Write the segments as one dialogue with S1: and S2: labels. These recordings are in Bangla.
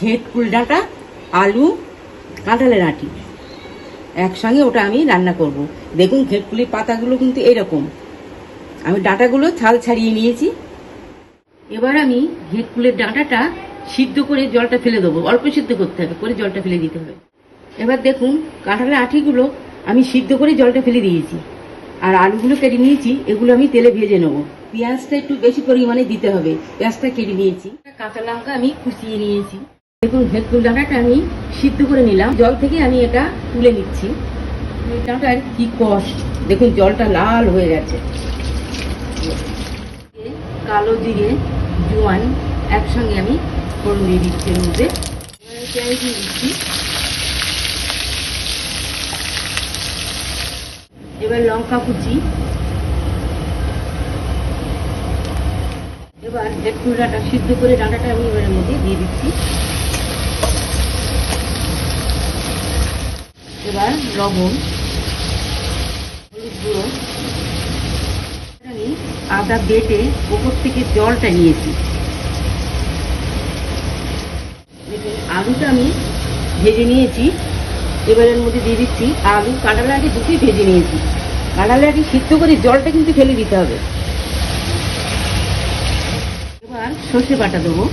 S1: ঘেট কুল ডাঁটা আলু, কাঁঠালের আঁটি। একসঙ্গে ওটা আমি রান্না করব। দেখুন ঘেটকুলির পাতাগুলো কিন্তু এরকম। আমি ডাঁটাগুলো ছাল ছাড়িয়ে নিয়েছি। এবার আমি ঘেটকুলের ডাঁটাটা সিদ্ধ করে জলটা ফেলে দেবো। অল্প সিদ্ধ করতে হবে, করে জলটা ফেলে দিতে হবে। এবার দেখুন কাঁঠালের আঁটিগুলো আমি সিদ্ধ করে জলটা ফেলে দিয়েছি। আর আলুগুলো কেটে নিয়েছি, এগুলো আমি তেলে ভেজে নেব। পেঁয়াজটা একটু বেশি পরিমাণে দিতে হবে। পেঁয়াজটা কেটে নিয়েছি। কাঁচা লঙ্কা আমি কুচিয়ে নিয়েছি। দেখুন ভেটকুল ডাঁটাটা আমি সিদ্ধ করে নিলাম। জল থেকে আমি এটা তুলে নিচ্ছি। ডাঁটার কি কষ দেখুন, জলটা লাল হয়ে গেছে। কালো জিরে, জোয়ান একসঙ্গে আমি ফোড়ন দিয়ে দিচ্ছি এর মধ্যে। দিয়ে দিচ্ছি। এবার লঙ্কা কুচি। এবার ভেটকুল ডাঁটা সিদ্ধ করে ডাঁটাটা আমি এবারের মধ্যে দিয়ে দিচ্ছি। এবার লবণ, হলুদ গুঁড়ো, আমি আদা বেটে ওপর থেকে জলটা নিয়েছি। দেখুন, আলুটা আমি ভেজে নিয়েছি। এবারের মধ্যে দিয়ে দিচ্ছি আলু। কাঁটালা আগে দুটোই ভেজে নিয়েছি। কাঁটালা আগে সিদ্ধ করে জলটা কিন্তু ফেলে দিতে হবে। এবার সর্ষে বাটা দেবো।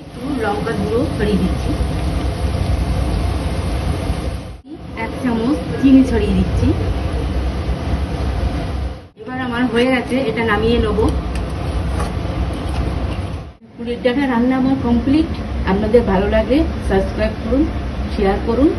S1: একটু লঙ্কা গুঁড়ো ছড়িয়ে দিচ্ছি। চিনি ছড়িয়ে দিচ্ছি? এবার আমার হয়ে গেছে, এটা নামিয়ে নেব। পুরীর ডাটা রান্না আমার কমপ্লিট আপনাদের ভালো লাগে সাবস্ক্রাইব করুন শেয়ার করুন।